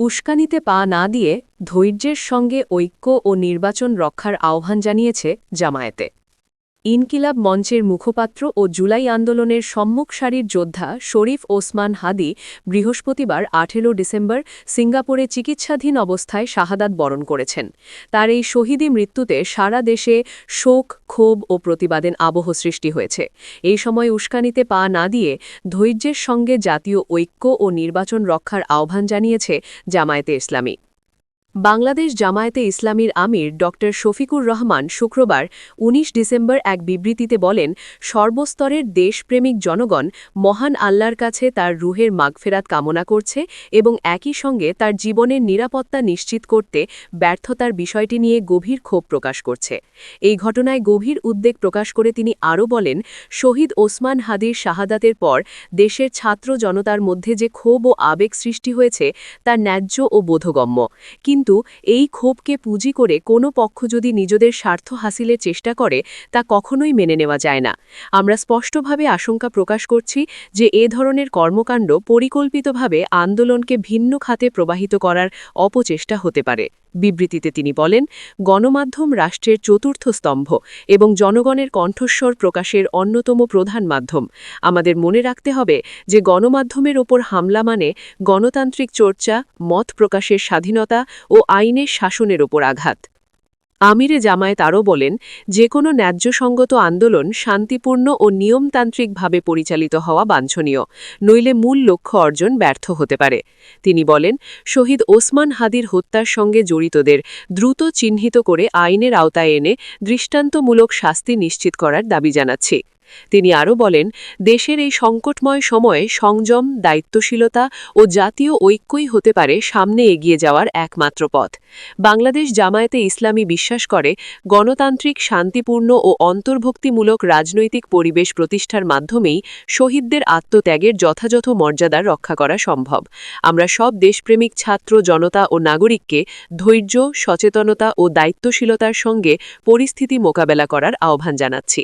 উস্কানিতে পা না দিয়ে ধৈর্যের সঙ্গে ঐক্য ও নির্বাচন রক্ষার আহ্বান জানিয়েছে জামায়াতে। ইনকিলাব মঞ্চের মুখপাত্র ও জুলাই আন্দোলনের সম্মুখ সারির যোদ্ধা শরীফ ওসমান হাদি বৃহস্পতিবার আঠেরো ডিসেম্বর সিঙ্গাপুরে চিকিৎসাধীন অবস্থায় শাহাদাত বরণ করেছেন। তার এই শহীদী মৃত্যুতে সারা দেশে শোক, ক্ষোভ ও প্রতিবাদের আবহ সৃষ্টি হয়েছে। এই সময় উস্কানিতে পা না দিয়ে ধৈর্যের সঙ্গে জাতীয় ঐক্য ও নির্বাচন রক্ষার আহ্বান জানিয়েছে জামায়াতে ইসলামী। বাংলাদেশ জামায়াতে ইসলামীর আমির ড. শফিকুর রহমান শুক্রবার ১৯ ডিসেম্বর এক বিবৃতিতে বলেন, সর্বস্তরের দেশপ্রেমিক জনগণ মহান আল্লাহর কাছে তার রুহের মাগফেরাত কামনা করছে এবং একই সঙ্গে তার জীবনের নিরাপত্তা নিশ্চিত করতে ব্যর্থতার বিষয়টি নিয়ে গভীর ক্ষোভ প্রকাশ করছে। এই ঘটনায় গভীর উদ্বেগ প্রকাশ করে তিনি আরও বলেন, শহীদ ওসমান হাদির শাহাদাতের পর দেশের ছাত্র জনতার মধ্যে যে ক্ষোভ ও আবেগ সৃষ্টি হয়েছে তা ন্যায্য ও বোধগম্য। কিন্তু এই ক্ষোভকে পুঁজি করে কোনো পক্ষ যদি নিজেদের স্বার্থ হাসিলের চেষ্টা করে, তা কখনোই মেনে নেওয়া যায় না। আমরা স্পষ্টভাবে আশঙ্কা প্রকাশ করছি যে এ ধরনের কর্মকাণ্ড পরিকল্পিতভাবে আন্দোলনকে ভিন্ন খাতে প্রবাহিত করার অপচেষ্টা হতে পারে। বিবৃতিতে তিনি বলেন, গণমাধ্যম রাষ্ট্রের চতুর্থ স্তম্ভ এবং জনগণের কণ্ঠস্বর প্রকাশের অন্যতম প্রধান মাধ্যম। আমাদের মনে রাখতে হবে যে গণমাধ্যমের ওপর হামলা মানে গণতান্ত্রিক চর্চা, মত প্রকাশের স্বাধীনতা ও আইনের শাসনের ওপর আঘাত। আমিরে জামায়াত আরও বলেন যে কোনো ন্যায্যসঙ্গত আন্দোলন শান্তিপূর্ণ ও নিয়মতান্ত্রিকভাবে পরিচালিত হওয়া বাঞ্ছনীয়, নইলে মূল লক্ষ্য অর্জন ব্যর্থ হতে পারে। তিনি বলেন, শহীদ ওসমান হাদির হত্যার সঙ্গে জড়িতদের দ্রুত চিহ্নিত করে আইনের আওতায় এনে দৃষ্টান্তমূলক শাস্তি নিশ্চিত করার দাবি জানাচ্ছি। তিনি আরও বলেন, দেশের এই সংকটময় সময়ে সংযম, দায়িত্বশীলতা ও জাতীয় ঐক্যই হতে পারে সামনে এগিয়ে যাওয়ার একমাত্র পথ। বাংলাদেশ জামায়াতে ইসলামী বিশ্বাস করে, গণতান্ত্রিক, শান্তিপূর্ণ ও অন্তর্ভুক্তিমূলক রাজনৈতিক পরিবেশ প্রতিষ্ঠার মাধ্যমেই শহীদদের আত্মত্যাগের যথাযথ মর্যাদা রক্ষা করা সম্ভব। আমরা সব দেশপ্রেমিক ছাত্র, জনতা ও নাগরিককে ধৈর্য, সচেতনতা ও দায়িত্বশীলতার সঙ্গে পরিস্থিতি মোকাবেলা করার আহ্বান জানাচ্ছি।